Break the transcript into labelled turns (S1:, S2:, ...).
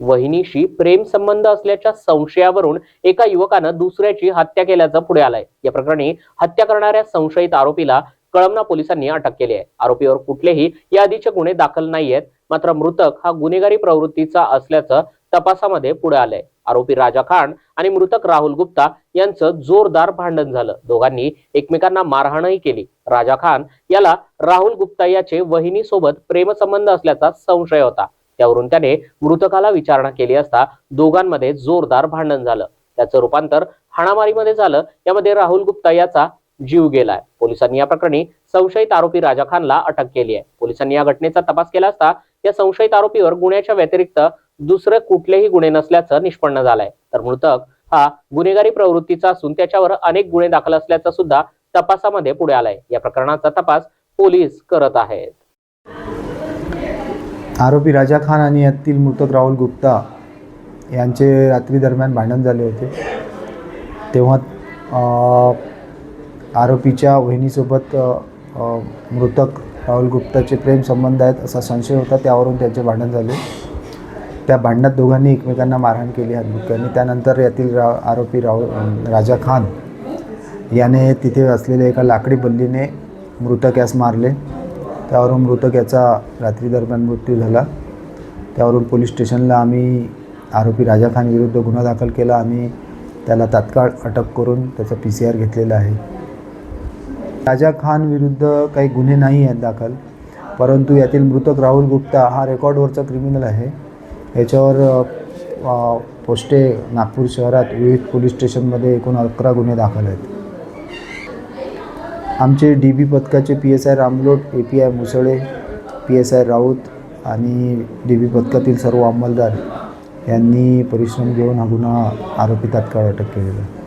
S1: वहिनीशी प्रेम संबंध असल्याच्या संशयावरून एका युवकानं दुसऱ्याची हत्या केल्याचं पुढे आलंय. या प्रकरणी हत्या करणाऱ्या संशयित आरोपीला कळमना पोलिसांनी अटक केली आहे. आरोपीवर कुठलेही याआधीचे गुन्हे दाखल नाहीयेत. मात्र मृतक हा गुन्हेगारी प्रवृत्तीचा असल्याचं तपासामध्ये पुढे आलंय. आरोपी राजा खान आणि मृतक राहुल गुप्ता यांचं जोरदार भांडण झालं. दोघांनी एकमेकांना मारहाणही केली. राजा खान याला राहुल गुप्ता याचे वहिनीसोबत प्रेमसंबंध असल्याचा संशय होता. त्यावरून त्याने मृतकाला विचारणा केली असता दोघांमध्ये जोरदार भांडण झालं. त्याचं रूपांतर हाणामारीमध्ये झालं. यामध्ये राहुल गुप्ता याचा जीव गेलाय. पोलिसांनी या प्रकरणी संशयित आरोपी राजा खानला अटक केली आहे. पोलिसांनी या घटनेचा तपास केला असता या संशयित आरोपीवर गुन्ह्याच्या व्यतिरिक्त दुसरे कुठलेही गुन्हे नसल्याचं निष्पन्न झालंय. तर मृतक हा गुन्हेगारी प्रवृत्तीचा असून त्याच्यावर अनेक गुन्हे दाखल असल्याचा सुद्धा तपासामध्ये पुढे आलाय. या प्रकरणाचा तपास पोलीस करत आहेत.
S2: आरोपी राजा खान आणि यातील मृतक राहुल गुप्ता यांचे रात्री दरम्यान भांडण झाले होते. तेव्हा आरोपीच्या वहिनीसोबत मृतक राहुल गुप्ताचे प्रेम संबंध आहेत असा संशय होता त्यावरून त्यांचे भांडण झाले. त्या भांडणात दोघांनी एकमेकांना मारहाण केली हातबुक्क्यांनी त्यानंतर यातील रा आरोपी राहुल राजा खान याने तिथे असलेल्या एका लाकडी बल्लीने मृतक यास मारले. त्यावरून मृतक याचा रात्री दरम्यान मृत्यू झाला. त्यावरून पोलीस स्टेशनला आम्ही आरोपी राजा खान विरुद्ध गुन्हा दाखल केला. आणि त्याला तात्काळ अटक करून त्याचा पी सी आर घेतलेला आहे. राजा खान विरुद्ध काही गुन्हे नाही आहेत दाखल परंतु यातील मृतक राहुल गुप्ता हा रेकॉर्डवरचा क्रिमिनल आहे. याच्यावर पोस्टे नागपूर शहरात विविध पोलीस स्टेशनमध्ये एकूण अकरा गुन्हे दाखल आहेत. आमचे डी बी पथकाचे P S I Ramlot A P I Musale P S I Raut आणि डी बी पथकातील सर्व अंमलदार यांनी परिश्रम घेऊन हा गुन्हा आरोपी तात्काळ अटक केलेला आहे.